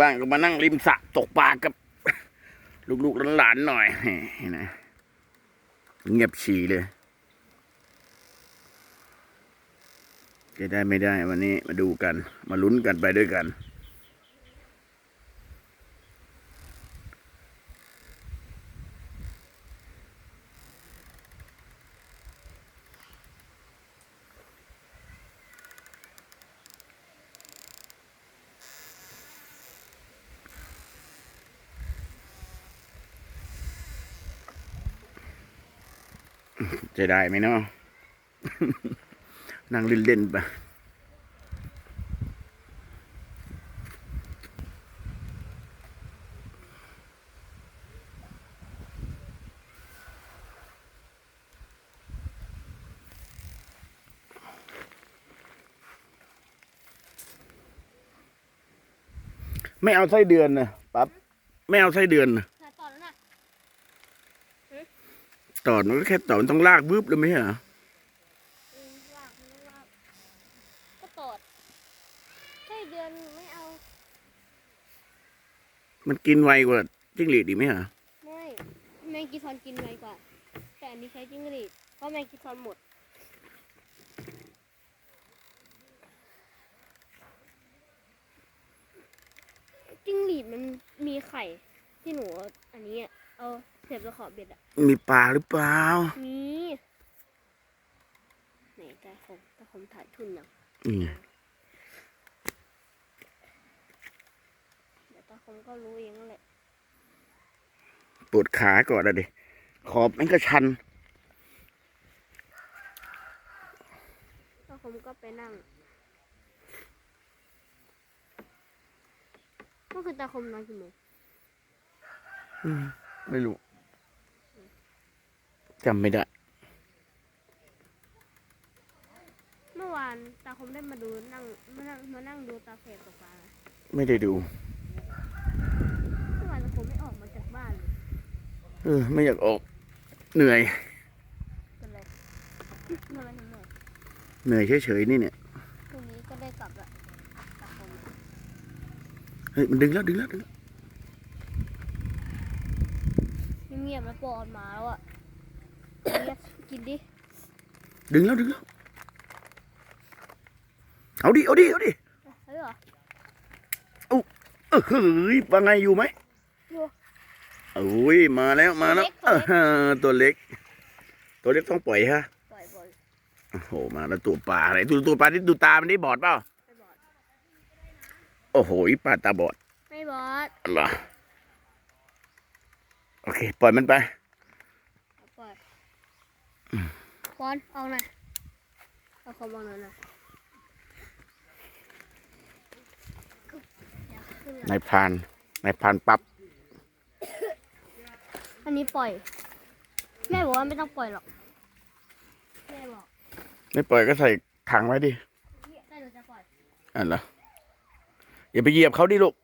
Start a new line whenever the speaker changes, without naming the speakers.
ว่างๆก็มานั่งริมสระตกปลากับ ลูกๆหลานๆหน่อยเห็นะเงียบฉี่เลยจะได้ไม่ได้วันนี้มาดูกัน มาลุ้นกันไปด้วยกัน จะได้ไหมเนาะนั่งเล่นๆไปไม่เอาไส้เดือนนะปั๊บไม่เอาไส้เดือ
นนะ
ตอดมันก็แค่ตอดมันต้องลากบึ๊บเลยไหมใช่เหรอ
เออลากไม่ลากก็ตอดแค่เดือนไม่เอา
มันกินไวกว่าจิ้งหรีดดีกไหมเหรอ
ไม่แมงกีซอนกินไวกว่า แต่อันนี้ใช้จิ้งหรีดเพราะแมงกีซอนหมดจิ้งหรีดมันมีไข่ ที่หนูเอาอันนี้อะเอาเสียบตะขอบเบ็ดอะ
มีปลาหรือเปล่า
มีไหนตาคมตาคมถ่ายทุนยัง
อืม
เดี๋ยวตาคมก็รู้เองนั่นแหละ
ปวดขาก่อนอะดิขอบมันก็ชัน
ตาคมก็ไปนั่งเมื่อคืนตาคมนอนกี่โมง
อืม ไม่รู้จำไม่ได้
เมื่อวานตาคมได้มาดูนั่งมานั่งมานั่งดูตาเฟกกับปลา
ไม่ได้ดู
เมื่อวานตาคมไม่ออกมาจากบ้านเลย
เออ ไม่อยากออก เหนื่อย
เป็นไรทำไมถึงเหนื่อย
เหนื่อยเฉยๆนี่เนี่ย
พรุ่งนี้ก็ได้กลับละตาคม
เฮ้ยมันดึงแล้วดึงแล้วดึงแล้ว
เงียบๆแล้วปอนมาแล้วอะเงียบกินดิ
ดึงแล้วดึงแล้วเอาดิเอาดิเอาดิ
เฮ้ยเหรอ
เออเฮ้ยว่าไงอยู่ไหม
อยู่
โอ้ยมาแล้วมาแล้ว
ตัวเล็ก
เออตัวเล็กตัวเล็กต้องปล่อยฮะ
ปล่อยบ่อย
โอ้โหมาแล้วตัวปลาอะไรตัวตัวปลาที่ดูตามันได้บอดเปล่า
ไม่บอด
โอ้โหปลาตาบอด
ไม่บอด
เหรอโอ เค ปล่อยมันไป
เอาปล่อยปอนเอาหน่อยเอาคอมเอาหน่อยหน่อยอยากขึ้น
นายพรานนายพรานปั๊บ
อันนี้ปล่อย แม่บอกว่าไม่ต้องปล่อยหรอก แม่บอก
ไม่ปล่อยก็ใส่ถังไว้ดิ
แม่หนูจะปล่อย
อะเหรออย่าไปเหยียบเขาดิลูก